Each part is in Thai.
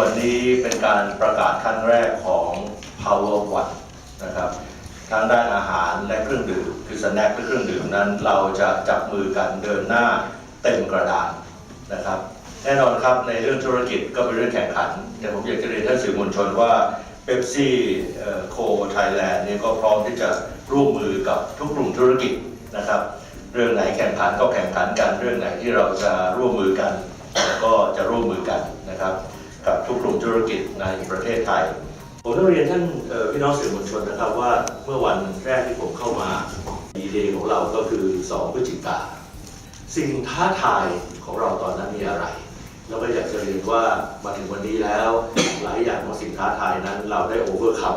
วันนี้เป็นการประกาศครั้งแรกของ Power One นะครับทั้งด้านอาหารและเครื่องดื่มคือสแน็คและเครื่องดื่มนั้น เราจะจับมือกันเดินหน้าเต็มกระดานนะครับ แน่นอนครับในเรื่องธุรกิจก็เป็นเรื่องแข่งขัน แต่ผมอยากจะเรียนท่านสื่อมวลชนว่าเ e p ซี่โคไทยแลนด์เนี่ยก็พร้อมที่จะร่วมมือกับทุกกลุ่มธุรกิจนะครับ เรื่องไหนแข่งขันก็แข่งขันกันเรื่องไหนที่เราจะร่วมมือกัน ก็จะร่วมมือกันนะครับ กับทุกกลุ่มธุรกิจในประเทศไทย ผมต้องเรียนท่านพี่น้องสื่อมวลชนนะครับว่าเมื่อวันแรกที่ผมเข้ามาดีเดย์ของเราก็คือ 2 พฤศจิกาสิ่งท้าทายของเราตอนนั้นมีอะไรแล้วก็อยากจะเรียนว่ามาถึงวันนี้แล้ว หลายอย่างของสิ่งท้าทายนั้นเราได้โอเวอร์คัม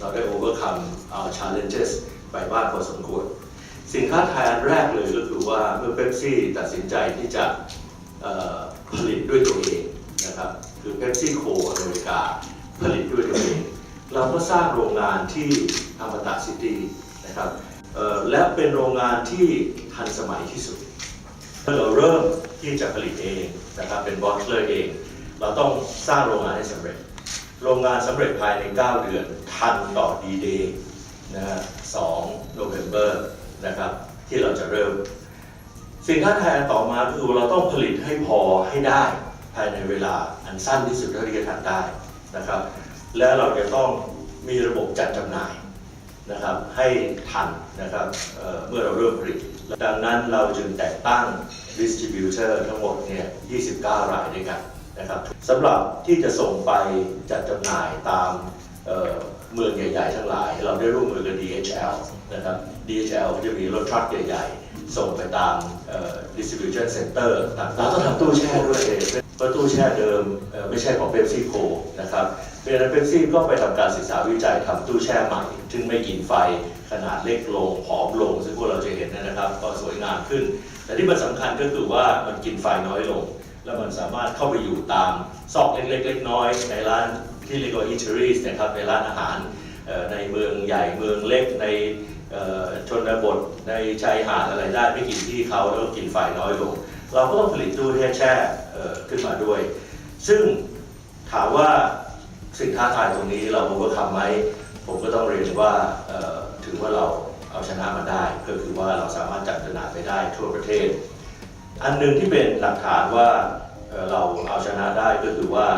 เราได้โอเวอร์คัม our challenges ไปบ้างพอสมควรสิ่งท้าทายอันแรกเลยก็คือว่าเมื่อเ e p ซี่ตัดสินใจที่จะผลิตด้วยตัวเองนะครับ คือเ e p ซี่โคอเมริกาผลิตด้วยตัวเอง เราก็สร้างโรงงานที่อมตะซิตี้นะครับและเป็นโรงงานที่ทันสมัยที่สุดเมื่อเราเริ่มที่จะผลิตเองนะครับเป็นบอสเลอร์เอง เราต้องสร้างโรงงานให้สำเร็จ โรงงานสำเร็จภายใน 9 เดือน ทันต่อดีเดย์นะฮะ2โนเวม ber นะครับที่เราจะเริ่ม สิ่งท้าทายอันต่อมาคือเราต้องผลิตให้พอให้ได้ภายในเวลา อันสั้นที่สุดเท่าที่จะทำได้นะครับ และเราจะต้องมีระบบจัดจำหน่ายนะครับให้ทันนะครับเเมื่อเราเริ่มผลิต ดังนั้นเราจึงแต่งตั้ง distributor ทั้งหมดเนี่ย 29 รายด้วยกันนะครับสำหรับที่จะส่งไปจัดจำหน่ายตามเเมืองใหญ่ ๆ ทั้งหลาย เราได้ร่วมมือกับ DHL นะครับ DHL จะมีรถทรัคใหญ่ ๆ ส่งไปตาม distribution center ต่างๆเราต้องทำตู้แช่ด้วยเพราะตู้แช่เดิมไม่ใช่ของ PepsiCo นะครับเพราะฉะนั้นเ e p ซี่ก็ไปทำการศึกษาวิจัยทำตู้แช่ใหม่ ซึ่งไม่กินไฟขนาดเล็กลงผอมลง ซึ่งพวกเราจะเห็นนะครับ ก็สวยงามขึ้น แต่ที่มันสำคัญก็คือว่ามันกินไฟน้อยลง แล้วมันสามารถเข้าไปอยู่ตามซอกเล็กๆน้อยในร้านที่เรียกว่า eateries นะครับในร้านอาหารในเมืองใหญ่เมืองเล็กใน ชนบทในชายหาดอะไรได้ไม่กินที่เขาแล้วก็กินไฟน้อยลง เราก็ต้องผลิตตู้แช่ขึ้นมาด้วย ซึ่งถามว่าสิ่งท้าทายตรงนี้เราโอเวอร์คัมไหมผมก็ต้องเรียนว่าถือว่าเราเอาชนะมาได้ ก็คือว่าเราสามารถจัดตลาดไปได้ทั่วประเทศ อันหนึ่งที่เป็นหลักฐานว่าเราเอาชนะได้ก็คือว่า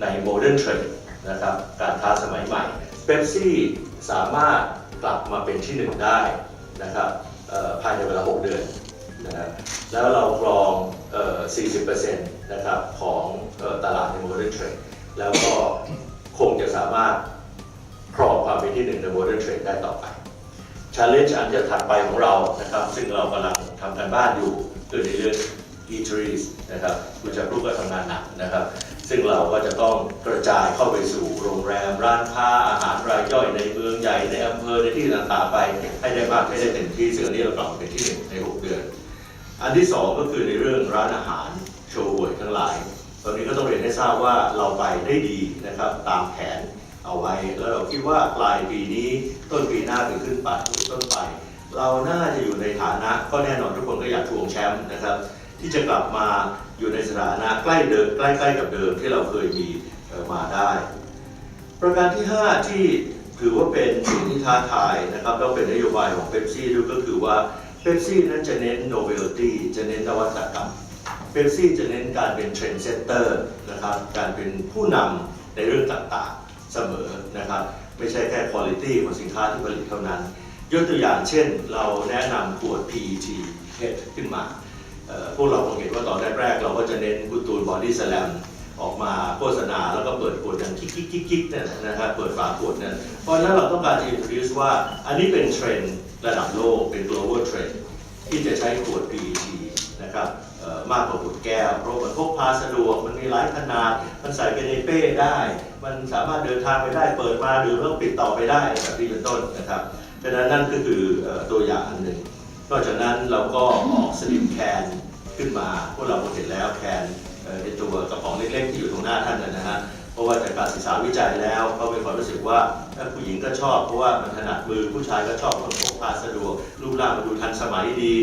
ในโมเดิร์นเทรดนะครับการค้าสมัยใหม่เ e p ซี่สามารถ กลับมาเป็นที่หนึ่งได้นะครับภายในเวลา 6 เดือนนะครับแล้วเรากรองออ40%นะครับของออตลาดในโมเดิร์นเทรดแล้วก็คงจะสามารถครองความเป็นที่หนึ่งใน Modern Trade ได้ต่อไป Challenge อันจะถัดไปของเรานะครับ ซึ่งเรากำลังทำกันบ้านอยู่คือในเรื่อง e t e r i e s นะครับคุณจะรู้ก็ทำงานหนักนะครับ ซึ่งเราก็จะต้องกระจายเข้าไปสู่โรงแรม ร้านค้าอาหารรายย่อยในเมืองใหญ่ในอำเภอในที่ต่างๆไปให้ได้มากให้ได้เต็มที่ซึ่งอันนี้เรากลับเป็นที่หนึ่งใน 6 เดือน อันที่สองก็คือในเรื่องร้านอาหารโชว์หวยทั้งหลาย ตอนนี้ก็ต้องเรียนให้ทราบว่าเราไปได้ดีนะครับตามแผนเอาไว้ แล้วเราคิดว่าปลายปีนี้ต้นปีหน้าเป็นขึ้นไปต้นไป เราน่าจะอยู่ในฐานะก็แน่นอนทุกคนก็อยากทวงแชมป์นะครับ ที่จะกลับมาอยู่ในสถานะใกล้เดิมใกล้ๆกับเดิมที่เราเคยมีมาได้ ประการที่ 5 ที่ถือว่าเป็นสิ่งที่ท้าทายนะครับแล้วเป็นนโยบายของเ e p ซี่ด้วยก็คือว่าเ e p ซี่นั้นจะเน้น novelty จะเน้นนวัตกรรมเ e p ซี่จะเน้นการเป็น trend setter นะครับการเป็นผู้นำในเรื่องต่างๆเสมอนะครับไม่ใช่แค่ quality ของสินค้าที่ผลิตเท่านั้น ยกตัวอย่างเช่นเราแนะนำขวด PET เพชรขึ้นมา พวกเราคงเห็นว่าตอนแรกๆ เราก็จะเน้นคุณตูนบอดี้สแลมออกมาโฆษณาแล้วก็เปิดขวดอย่างกิ๊กกิ๊กกิ๊กเนี่ยนะครับเปิดฝาขวดนั้นเพราะนั้นเราต้องการจะ introduce ว่าอันนี้เป็นเทรนด์ระดับโลกเป็น global trend ที่จะใช้ขวด PET นะครับมากกว่าขวดแก้วเพราะมันพกพาสะดวกมันมีหลายขนาด มันใส่ไปในเป้ได้ มันสามารถเดินทางไปได้เปิดมาดื่มแล้วปิดต่อไปได้แบบนี้เป็นต้นนะครับฉะนั้นนั่นก็คือเอ่อตัวอย่างอันหนึ่ง นอกจากนั้นเราก็ออกสลิมแคนขึ้นมาพวกเราเห็นแล้วแคนเอ่อในตัวกระป๋องเล็กๆที่อยู่ตรงหน้าท่านนะฮะเพราะว่าจากการศึกษาวิจัยแล้วก็มีความรู้สึกว่าผู้หญิงก็ชอบเพราะว่ามันถนัดมือผู้ชายก็ชอบมันพกพาสะดวกรูปร่างมันดูทันสมัยดี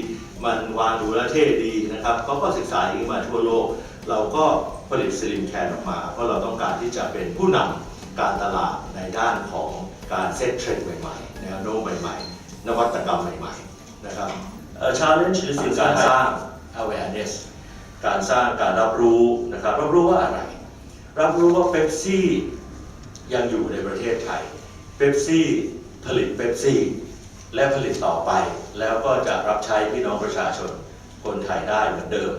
มันวางดูแลเท่ดีนะครับเขาก็ศึกษาอย่างนี้มาทั่วโลก เราก็ผลิตสลิมแคนออกมา เพราะเราต้องการที่จะเป็นผู้นำการตลาดในด้านของการเซ็ตเทรนด์ใหม่ๆแนวโน้มใหม่ ๆ นวัตกรรมใหม่ๆ นะครับเอ่อ challenge หรือสิ่งการสร้าง awareness การสร้างการรับรู้นะครับ รับรู้ว่าอะไร รับรู้ว่าเป๊ปซี่ยังอยู่ในประเทศไทยเป๊ปซี่ผลิตเป๊ปซี่และผลิตต่อไป แล้วก็จะรับใช้พี่น้องประชาชนคนไทยได้เหมือนเดิม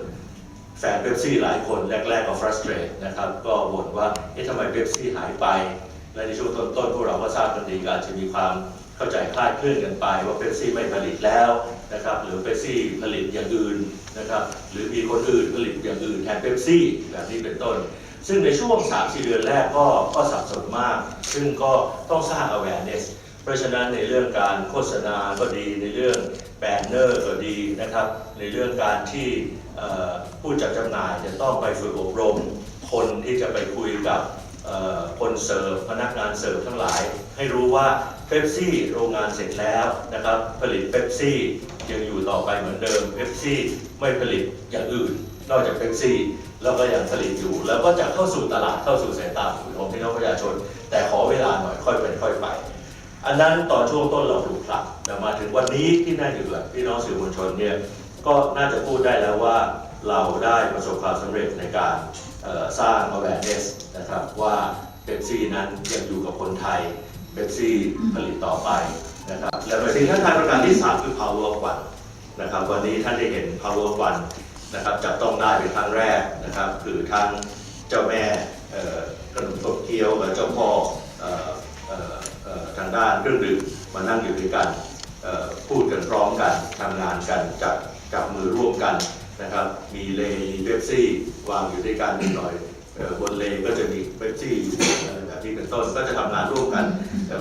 แฟนเป๊ปซี่หลายคนแรกๆก็ frustrate นะครับ ก็บ่นว่าเอ๊ะทำไมเป๊ปซี่หายไป และในช่วงต้นๆพวกเราก็ทราบกันดีก็อาจจะมีความ เข้าใจคลาดเคลื่อนกันไปว่าเป๊ปซี่ไม่ผลิตแล้วนะครับหรือเป๊ปซี่ผลิตอย่างอื่นนะครับหรือมีคนอื่นผลิตอย่างอื่นแทนเป๊ปซี่แบบนี้เป็นต้น ซึ่งในช่วง 3-4 เดือนแรกก็ก็สับสนมาก ซึ่งก็ต้องสร้าง awareness เพราะฉะนั้นในเรื่องการโฆษณาก็ดีในเรื่องแบนเนอร์ก็ดีนะครับในเรื่องการที่ผู้จัดจำหน่ายจะต้องไปฝึกอบรม คนที่จะไปคุยกับคนเสิร์ฟพนักงานเสิร์ฟทั้งหลาย ให้รู้ว่า เ e p ซี่โรงงานเสร็จแล้วนะครับผลิตเ e p ซี่ยังอยู่ต่อไปเหมือนเดิมเ e p ซี่ไม่ผลิตอย่างอื่น นอกจากเ e p ซี่แล้วก็ยังผลิตอยู่ แล้วก็จะเข้าสู่ตลาดเข้าสู่สายตาของพี่น้องประชาชน แต่ขอเวลาหน่อยค่อยเป็นค่อยไปอันนั้นตอนช่วงต้นเราถูกผลักแต่มาถึงวันนี้ที่น่าอยู่กับพี่น้องสื่อมวลชนเนี่ยก็น่าจะพูดได้แล้วว่าเราได้ประสบความสำเร็จในการสร้าง awareness นะครับว่าเบปซี่นั้นยังอยู่กับคนไทย เบปซี่ผลิตต่อไปนะครับ และสิ่งท้าทายประการที่ 3 คือ power of one นะครับ วันนี้ท่านได้เห็น power of one นะครับจับต้องได้เป็นครั้งแรกนะครับ คือทั้งเจ้าแม่ขนมตกเกี๊ยวและเจ้าพ่ออทางด้านเครื่องดื่มมานั่งอยู่ด้วยกันพูดกันพร้อมกันทำงานกันจับจับมือร่วมกันนะครับ มีเลมีเบปซี่วางอยู่ด้วยกันนิดหน่อยบนเลก็จะมีเบปซี่อยู่ เป็นต้นก็จะทำงานร่วมกัน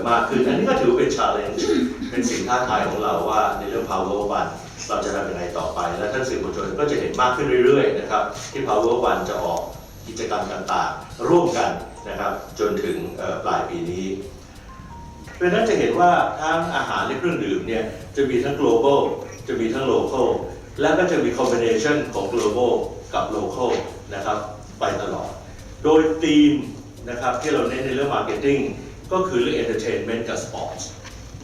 มากขึ้นอันนี้ก็ถือเป็น challenge เป็นสิ่งท้าทายของเราว่าในเรื่อง power one เราจะทำยังไงต่อไป และท่านสื่อมวลชนก็จะเห็นมากขึ้นเรื่อยๆนะครับที่ power one จะออกกิจกรรมต่างๆ ร่วมกันนะครับจนถึงปลายปีนี้เพราะฉะนั้นจะเห็นว่าทั้งอาหารและเครื่องดื่มเนี่ยจะมีทั้ง global จะมีทั้ง local และก็จะมี combination ของ global กับ local นะครับไปตลอด โดยธีม นะครับที่เราเน้นในเรื่องมาร์เก็ตติ้งก็คือเรื่องเอนเตอร์เทนเมนต์กับสปอร์ต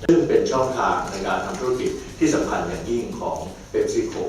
ซึ่งเป็นช่องทางในการทำธุรกิจที่สำคัญอย่างยิ่งของ PepsiCo